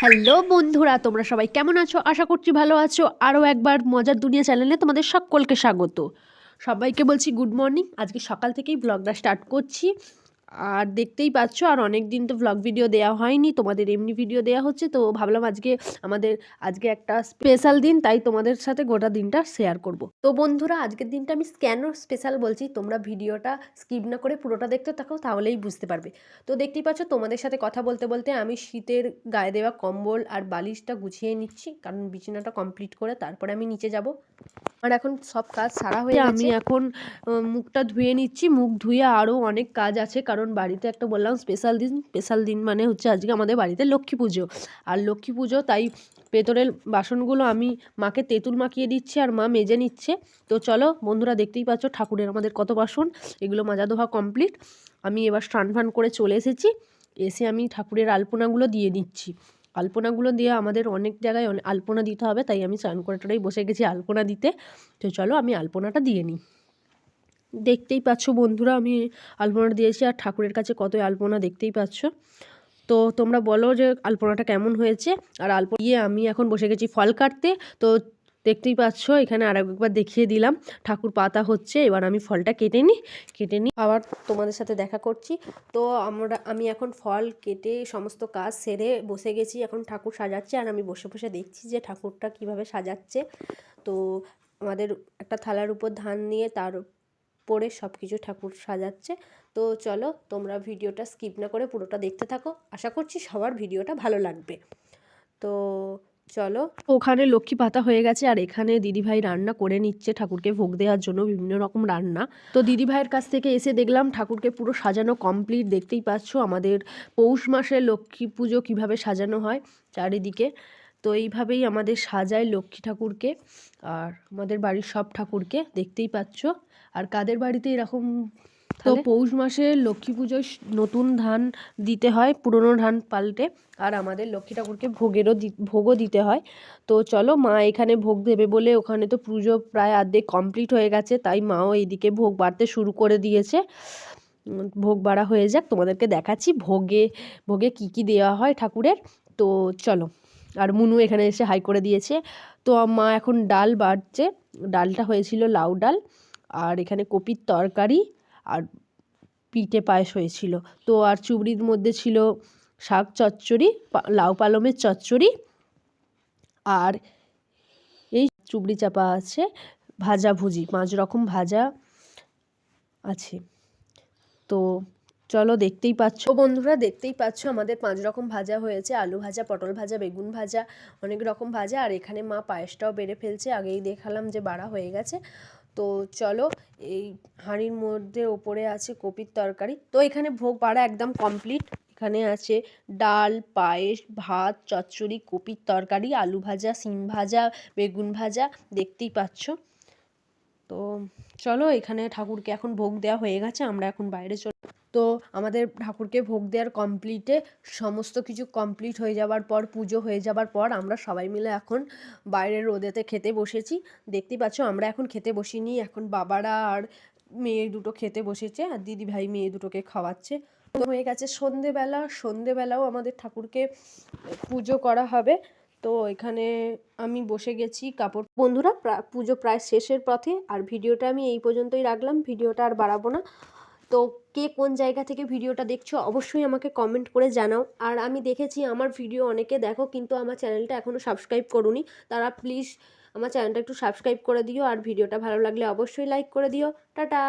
Hello বন্ধুরা, তোমরা সবাই কেমন আছো? আশা করছি ভালো আছো। আরও একবার মজার দুনিয়া চ্যানেলে তোমাদের সকলকে স্বাগত। সবাইকে বলছি গুড মর্নিং। আজকে সকাল থেকেই ব্লগটা স্টার্ট করছি। আর দেখতেই পাচ্ছ, আর অনেক দিন তো ব্লগ ভিডিও দেওয়া হয়নি, তোমাদের এমনি ভিডিও দেওয়া হচ্ছে, তো ভাবলাম আজকে আমাদের, আজকে একটা স্পেশাল দিন, তাই তোমাদের সাথে গোটা দিনটা শেয়ার করব। তো বন্ধুরা, আজকের দিনটা আমি কেন স্পেশাল বলছি, তোমরা ভিডিওটা স্কিপ না করে পুরোটা দেখতে থাকো, তাহলেই বুঝতে পারবে। তো দেখতেই পাচ্ছ, তোমাদের সাথে কথা বলতে বলতে আমি শীতের গায়ে দেওয়া কম্বল আর বালিশটা গুছিয়ে নিচ্ছি, কারণ বিছানাটা কমপ্লিট করে তারপরে আমি নিচে যাব। আর এখন সব কাজ সারা হয়ে আমি এখন মুখটা ধুয়ে নিচ্ছি। মুখ ধুয়ে আরও অনেক কাজ আছে কারণ বাড়িতে একটা বললাম স্পেশাল দিন স্পেশাল দিন মানে হচ্ছে আজকে আমাদের বাড়িতে লক্ষ্মী পুজো। আর লক্ষ্মী পুজো তাই পেতরের বাসনগুলো আমি মাকে তেঁতুল মাখিয়ে দিচ্ছি আর মা মেজে নিচ্ছে। তো চলো বন্ধুরা দেখতেই পাচ্ছ ঠাকুরের আমাদের কত বাসন এগুলো মাজা ধোয়া কমপ্লিট আমি এবার স্নান ফান করে চলে এসেছি। এসে আমি ঠাকুরের আলপনাগুলো দিয়ে দিচ্ছি। আলপনাগুলো দিয়ে আমাদের অনেক জায়গায় অনেক আলপনা দিতে হবে, তাই আমি স্নান করাটাই বসে গেছি আলপনা দিতে। তো চলো আমি আলপনাটা দিয়ে নিই। দেখতেই পাচ্ছ বন্ধুরা, আমি আলপনাটা দিয়েছি আর ঠাকুরের কাছে কতই আলপনা দেখতেই পাচ্ছ। তো তোমরা বলো যে আলপনাটা কেমন হয়েছে? আর আলপনা দিয়ে আমি এখন বসে গেছি ফল কাটতে। তো দেখতেই পাচ্ছ, এখানে আর একবার দেখিয়ে দিলাম। ঠাকুর পাতা হচ্ছে, এবার আমি ফলটা কেটে নিই কেটে নিই আবার তোমাদের সাথে দেখা করছি। তো আমরা, আমি এখন ফল কেটে সমস্ত কাজ সেরে বসে গেছি, এখন ঠাকুর সাজাচ্ছে, আর আমি বসে বসে দেখছি যে ঠাকুরটা কীভাবে সাজাচ্ছে। তো আমাদের একটা থালার উপর ধান নিয়ে তার পরে সব কিছু ঠাকুর সাজাচ্ছে। তো চলো, তোমরা ভিডিওটা স্কিপ না করে পুরোটা দেখতে থাকো। আশা করছি সবার ভিডিওটা ভালো লাগবে। তো চলো। ওখানে লক্ষ্মী পাতা হয়ে গেছে আর এখানে দিদিভাই রান্না করে নিচ্ছে ঠাকুরকে ভোগ দেওয়ার জন্য বিভিন্ন রকম রান্না। তো দিদিভাইয়ের কাছ থেকে এসে দেখলাম ঠাকুরকে পুরো সাজানো কমপ্লিট দেখতেই পাচ্ছ আমাদের পৌষ মাসে লক্ষ্মী পুজো কীভাবে সাজানো হয় চারিদিকে। তো এইভাবেই আমাদের সাজায় লক্ষ্মী ঠাকুরকে আর আমাদের বাড়ির সব ঠাকুরকে, দেখতেই পাচ্ছ। আর কাদের বাড়িতে এরকম তো পৌষ মাসে লক্ষ্মী পুজোয় নতুন ধান দিতে হয় পুরনো ধান পাল্টে আর আমাদের লক্ষ্মী ঠাকুরকে ভোগেরও দি- ভোগও দিতে হয়। তো চলো মা এখানে ভোগ দেবে বলে ওখানে তো পুজো প্রায় অর্ধেক কমপ্লিট হয়ে গেছে তাই মাও এইদিকে ভোগ বাড়তে শুরু করে দিয়েছে। ভোগ বাড়া হয়ে যাক তোমাদেরকে দেখাচ্ছি ভোগে ভোগে কি কি দেওয়া হয় ঠাকুরের। তো চলো আর মুনু এখানে এসে হাই করে দিয়েছে। তো মা এখন ডাল বাড়ছে ডালটা হয়েছিল লাউ ডাল আর এখানে কপির তরকারি আর পিঠে পায়েস হয়েছিল। তো আর চুবড়ির মধ্যে ছিল শাক চচ্চড়ি লাউ পালমের চচ্চড়ি আর এই চুবড়ি চাপা আছে, ভাজা ভুজি, পাঁচ রকম ভাজা আছে। তো চলো দেখতেই পাচ্ছ। বন্ধুরা দেখতেই পাচ্ছ আমাদের পাঁচ রকম ভাজা হয়েছে, আলু ভাজা, পটল ভাজা, বেগুন ভাজা, অনেক রকম ভাজা। আর এখানে মা পায়েসটাও বেড়ে ফেলছে, আগেই দেখালাম যে বাড়া হয়ে গেছে। তো চলো, এই হাঁড়ির মধ্যে ওপরে আছে কপির তরকারি। তো এখানে ভোগ পাড়া একদম কমপ্লিট এখানে আছে ডাল, পায়েস, ভাত, চচ্চড়ি, কপির তরকারি, আলু ভাজা, সিম ভাজা, বেগুন ভাজা, দেখতেই পাচ্ছ। তো চলো এখানে ঠাকুরকে এখন ভোগ দেওয়া হয়ে গেছে, আমরা এখন বাইরে চল, তো আমাদের ঠাকুরকে ভোগ দেওয়ার কমপ্লিটে সমস্ত কিছু কমপ্লিট হয়ে যাবার পর, পুজো হয়ে যাবার পর আমরা সবাই মিলে এখন বাইরের রোদেতে খেতে বসেছি। দেখতেই পাচ্ছ আমরা এখন খেতে বসিনি, এখন বাবারা আর মেয়ে দুটো খেতে বসেছে, আর দিদি ভাই মেয়ে দুটোকে খাওয়াচ্ছে। তো হয়ে গেছে সন্ধেবেলা, সন্ধেবেলাও আমাদের ঠাকুরকে পুজো করা হবে। তো এখানে আমি বসে গেছি কাপড়। বন্ধুরা পুজো প্রায় শেষের পথে আর ভিডিওটা আমি এই পর্যন্তই রাখলাম। ভিডিওটা আর বাড়াবো না। তো কে কোন জায়গা থেকে ভিডিওটা দেখছ অবশ্যই আমাকে কমেন্ট করে জানাও। আর আমি দেখেছি আমার ভিডিও অনেকে দেখো, কিন্তু আমার চ্যানেলটা এখনও সাবস্ক্রাইব করুনি। তারা প্লিজ আমার চ্যানেলটা একটু সাবস্ক্রাইব করে দিও। আর ভিডিওটা ভালো লাগলে অবশ্যই লাইক করে দিও। টাটা!